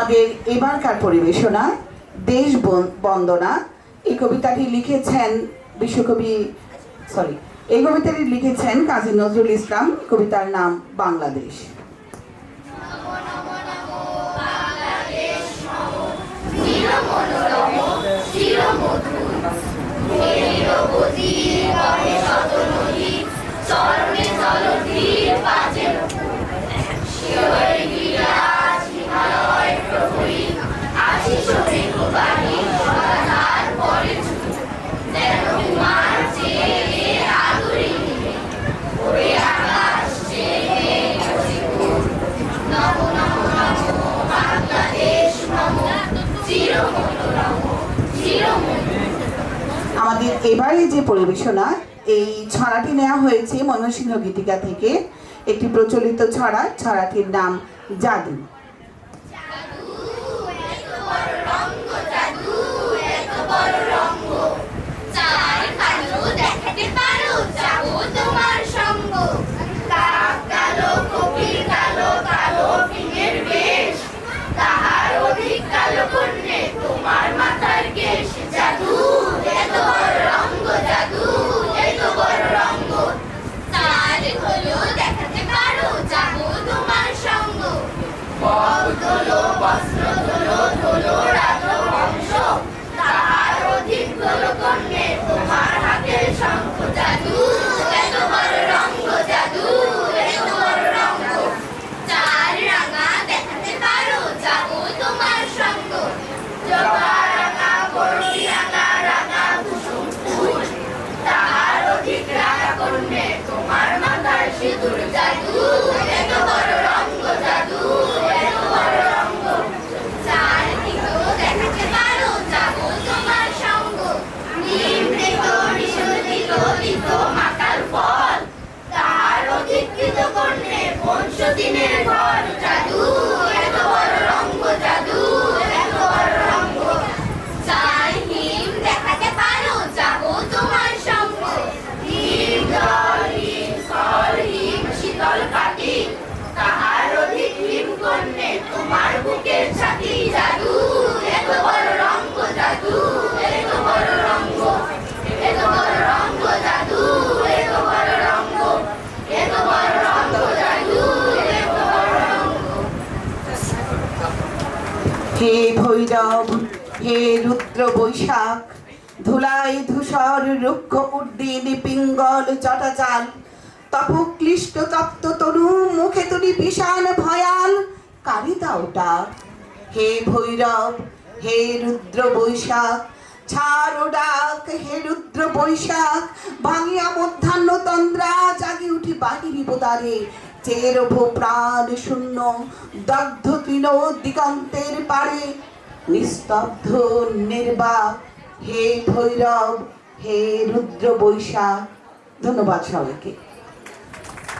আমাদের এবারকার পরিবেশনা, দেশ বন- বন্দনা। এই কবিতাটি লিখেছেন বিশ্বকবি সরি এই কবিতাটি লিখেছেন কাজী নজরুল ইসলাম। কবিতার নাম বাংলাদেশ। এবারে যে পরিবেশনা, এই ছড়াটি নেওয়া হয়েছে ময়মনসিংহ গীতিকা থেকে। একটি প্রচলিত ছড়া, ছড়াটির নাম জাদু। কালো কালো ফিঙের বেশ তাহার অধিক কালো হে ভৈরব, হে রুদ্র বৈশাখ, ধুলাই ধূসর রুক্ষ উদ্দিন পিঙ্গল চটাচাল, তপক্লিষ্ট তপ্ত তরু মুখে তুলি বিশাল ভয়াল কারিতা ওটা হে ভৈরব, হে রুদ্র বৈশাখ, ছাড় ডাক, হে রুদ্র বৈশাখ, ভাঙিয়া মধ্যাহ্ন তন্দ্রা জাগি উঠি বাহিনী বোদারে চেরভ প্রাণ শূন্য দগ্ধ তৃণ দিগন্তের পারে নিস্তব্ধ নির্বাক। হে ভৈরব, হে রুদ্র বৈশাখ। ধন্যবাদ সবাইকে।